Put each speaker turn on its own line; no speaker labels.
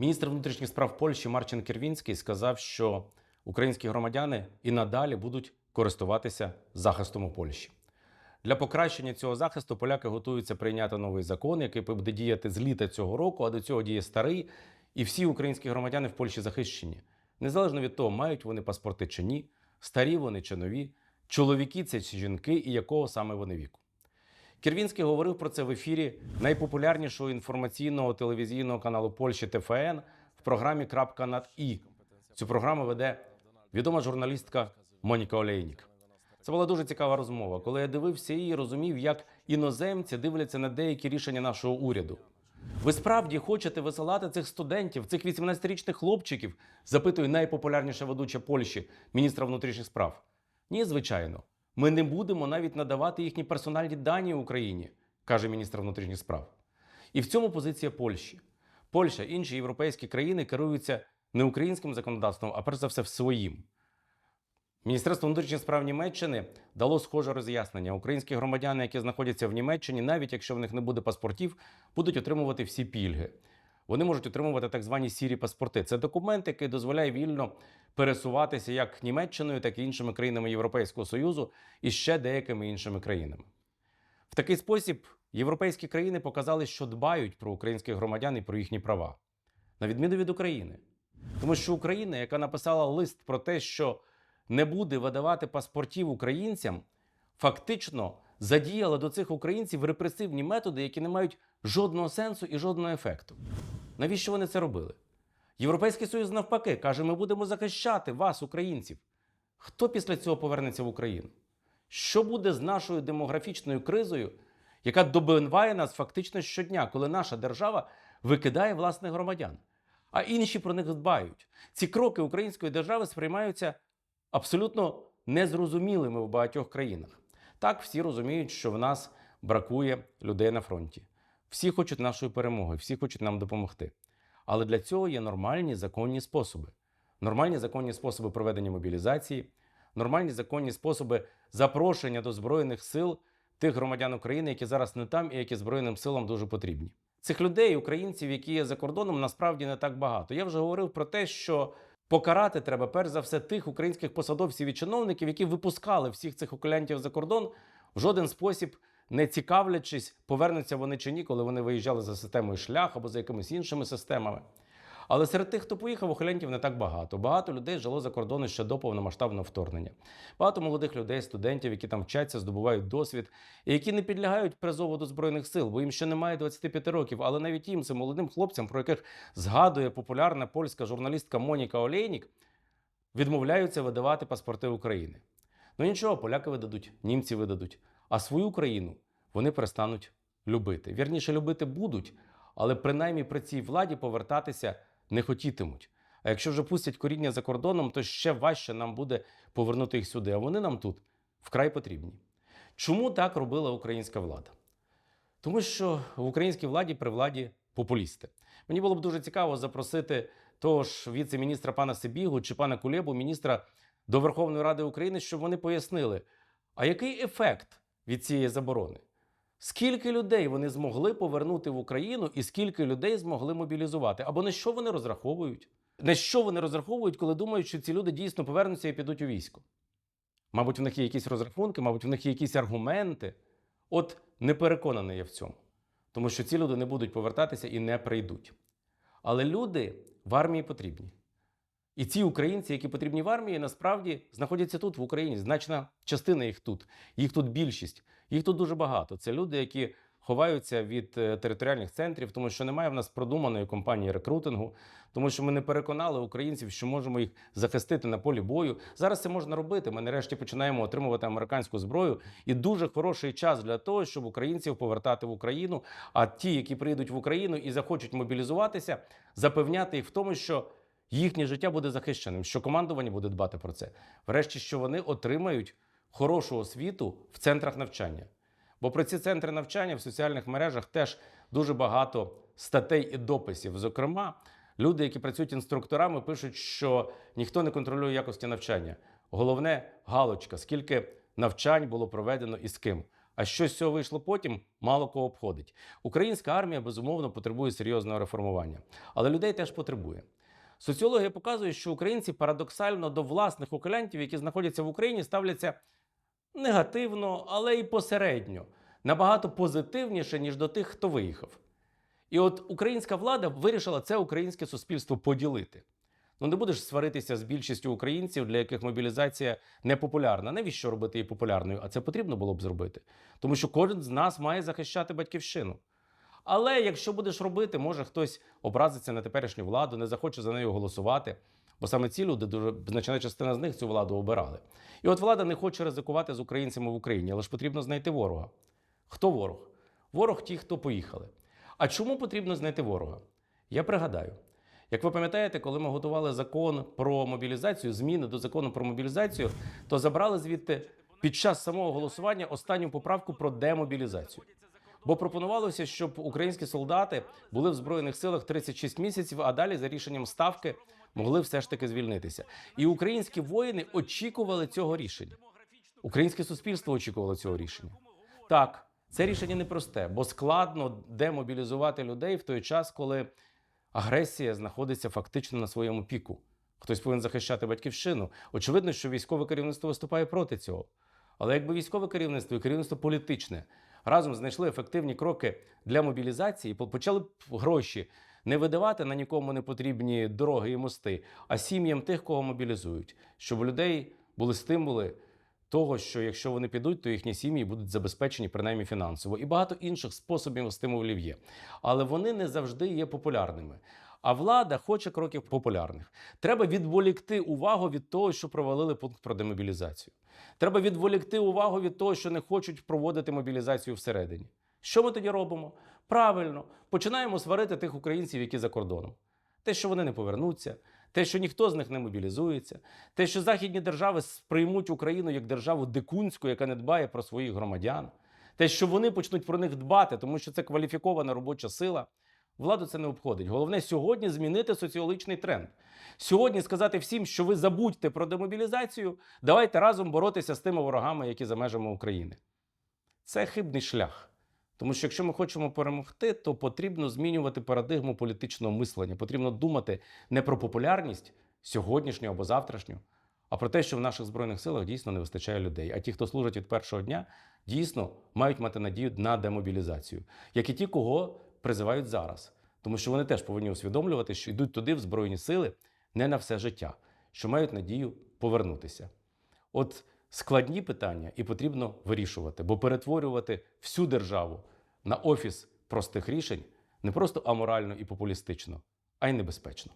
Міністр внутрішніх справ Польщі Марчин Кервінський сказав, що українські громадяни і надалі будуть користуватися захистом у Польщі. Для покращення цього захисту поляки готуються прийняти новий закон, який буде діяти з літа цього року, а до цього діє старий. І всі українські громадяни в Польщі захищені, незалежно від того, мають вони паспорти чи ні, старі вони чи нові, чоловіки це чи жінки, і якого саме вони віку. Кірвінський говорив про це в ефірі найпопулярнішого інформаційного телевізійного каналу Польщі ТФН в програмі «Крапка над І». Цю програму веде відома журналістка Моніка Олейнік. Це була дуже цікава розмова, коли я дивився її розумів, як іноземці дивляться на деякі рішення нашого уряду. Ви справді хочете висилати цих студентів, цих 18-річних хлопчиків? запитує найпопулярніша ведуча Польщі, міністра внутрішніх справ. Ні, звичайно. Ми не будемо навіть надавати їхні персональні дані Україні, каже міністр внутрішніх справ. І в цьому позиція Польщі. Польща, інші європейські країни керуються не українським законодавством, а перш за все своїм. Міністерство внутрішніх справ Німеччини дало схоже роз'яснення. Українські громадяни, які знаходяться в Німеччині, навіть якщо в них не буде паспортів, будуть отримувати всі пільги. Вони можуть отримувати так звані сірі паспорти. Це документ, який дозволяє вільно пересуватися як Німеччиною, так і іншими країнами Європейського Союзу і ще деякими іншими країнами. В такий спосіб європейські країни показали, що дбають про українських громадян і про їхні права, на відміну від України. Тому що Україна, яка написала лист про те, що не буде видавати паспортів українцям, фактично задіяла до цих українців репресивні методи, які не мають жодного сенсу і жодного ефекту. Навіщо вони це робили? Європейський Союз навпаки каже: ми будемо захищати вас, українців. Хто після цього повернеться в Україну? Що буде з нашою демографічною кризою, яка добиває нас фактично щодня, коли наша держава викидає власних громадян, а інші про них дбають? Ці кроки української держави сприймаються абсолютно незрозумілими в багатьох країнах. Так, всі розуміють, що в нас бракує людей на фронті. Всі хочуть нашої перемоги, всі хочуть нам допомогти. Але для цього є нормальні законні способи. Нормальні законні способи проведення мобілізації, нормальні законні способи запрошення до Збройних сил тих громадян України, які зараз не там і які Збройним силам дуже потрібні. Цих людей, українців, які є за кордоном, насправді не так багато. Я вже говорив про те, що покарати треба перш за все тих українських посадовців і чиновників, які випускали всіх цих окулянтів за кордон в жоден спосіб. Не цікавлячись, повернуться вони чи ні, коли вони виїжджали за системою шлях або за якимись іншими системами. Але серед тих, хто поїхав, ухилянтів не так багато. Багато людей жило за кордоном ще до повномасштабного вторгнення. Багато молодих людей, студентів, які там вчаться, здобувають досвід, і які не підлягають призову до збройних сил, бо їм ще немає 25 років. Але навіть їм, цим молодим хлопцям, про яких згадує популярна польська журналістка Моніка Олейнік, відмовляються видавати паспорти України. Ну нічого, поляки видадуть, німці видадуть, а свою країну вони перестануть любити. Вірніше, любити будуть, але принаймні при цій владі повертатися не хотітимуть. А якщо вже пустять коріння за кордоном, то ще важче нам буде повернути їх сюди. А вони нам тут вкрай потрібні. Чому так робила українська влада? Тому що в українській владі при владі популісти. Мені було б дуже цікаво запросити того ж віце-міністра пана Сибігу чи пана Кулебу, міністра до Верховної Ради України, щоб вони пояснили, а який ефект від цієї заборони? Скільки людей вони змогли повернути в Україну, і скільки людей змогли мобілізувати? Або на що вони розраховують? На що вони розраховують, коли думають, що ці люди дійсно повернуться і підуть у військо? Мабуть, в них є якісь розрахунки, мабуть, в них є якісь аргументи. От не переконаний я в цьому. Тому що ці люди не будуть повертатися і не прийдуть. Але люди в армії потрібні. І ці українці, які потрібні в армії, насправді знаходяться тут, в Україні. Значна частина їх тут. Їх тут більшість. Їх тут дуже багато. Це люди, які ховаються від е, територіальних центрів, тому що немає в нас продуманої компанії рекрутингу, тому що ми не переконали українців, що можемо їх захистити на полі бою. Зараз це можна робити. Ми нарешті починаємо отримувати американську зброю, і дуже хороший час для того, щоб українців повертати в Україну. А ті, які приїдуть в Україну і захочуть мобілізуватися, запевняти їх в тому, що їхнє життя буде захищеним, що командування буде дбати про це. Врешті, що вони отримають хорошу освіту в центрах навчання. Бо про ці центри навчання в соціальних мережах теж дуже багато статей і дописів. Зокрема, люди, які працюють інструкторами, пишуть, що ніхто не контролює якості навчання. Головне галочка, скільки навчань було проведено і з ким. А що з цього вийшло потім, мало кого обходить. Українська армія безумовно потребує серйозного реформування, але людей теж потребує. Соціологія показує, що українці парадоксально до власних окулянтів, які знаходяться в Україні, ставляться негативно, але і посередньо, набагато позитивніше, ніж до тих, хто виїхав. І от українська влада вирішила це українське суспільство поділити. Ну не будеш сваритися з більшістю українців, для яких мобілізація не популярна. Навіщо робити її популярною? А це потрібно було б зробити. Тому що кожен з нас має захищати батьківщину. Але якщо будеш робити, може хтось образиться на теперішню владу, не захоче за нею голосувати. Бо саме ці люди, дуже значна частина з них цю владу обирали. І от влада не хоче ризикувати з українцями в Україні, але ж потрібно знайти ворога. Хто ворог? Ворог ті, хто поїхали. А чому потрібно знайти ворога? Я пригадаю, як ви пам'ятаєте, коли ми готували закон про мобілізацію, зміни до закону про мобілізацію, то забрали звідти під час самого голосування останню поправку про демобілізацію. Бо пропонувалося, щоб українські солдати були в збройних силах 36 місяців, а далі за рішенням ставки могли все ж таки звільнитися. І українські воїни очікували цього рішення. Українське суспільство очікувало цього рішення. Так, це рішення непросте, бо складно демобілізувати людей в той час, коли агресія знаходиться фактично на своєму піку. Хтось повинен захищати батьківщину. Очевидно, що військове керівництво виступає проти цього. Але якби військове керівництво і керівництво політичне разом знайшли ефективні кроки для мобілізації, почали гроші не видавати на нікому не потрібні дороги і мости, а сім'ям тих, кого мобілізують, щоб у людей були стимули того, що якщо вони підуть, то їхні сім'ї будуть забезпечені принаймні фінансово. І багато інших способів стимулів є. Але вони не завжди є популярними. А влада хоче кроків популярних. Треба відволікти увагу від того, що провалили пункт про демобілізацію. Треба відволікти увагу від того, що не хочуть проводити мобілізацію всередині. Що ми тоді робимо? Правильно, починаємо сварити тих українців, які за кордоном. Те, що вони не повернуться, те, що ніхто з них не мобілізується, те, що західні держави сприймуть Україну як державу дикунську, яка не дбає про своїх громадян, те, що вони почнуть про них дбати, тому що це кваліфікована робоча сила. Владу це не обходить. Головне сьогодні змінити соціологічний тренд. Сьогодні сказати всім, що ви забудьте про демобілізацію, давайте разом боротися з тими ворогами, які за межами України. Це хибний шлях. Тому що якщо ми хочемо перемогти, то потрібно змінювати парадигму політичного мислення. Потрібно думати не про популярність сьогоднішню або завтрашню, а про те, що в наших збройних силах дійсно не вистачає людей. А ті, хто служать від першого дня, дійсно мають мати надію на демобілізацію, як і ті, кого призивають зараз. Тому що вони теж повинні усвідомлювати, що йдуть туди в збройні сили не на все життя, що мають надію повернутися. От складні питання і потрібно вирішувати, бо перетворювати всю державу на офіс простих рішень не просто аморально і популістично, а й небезпечно.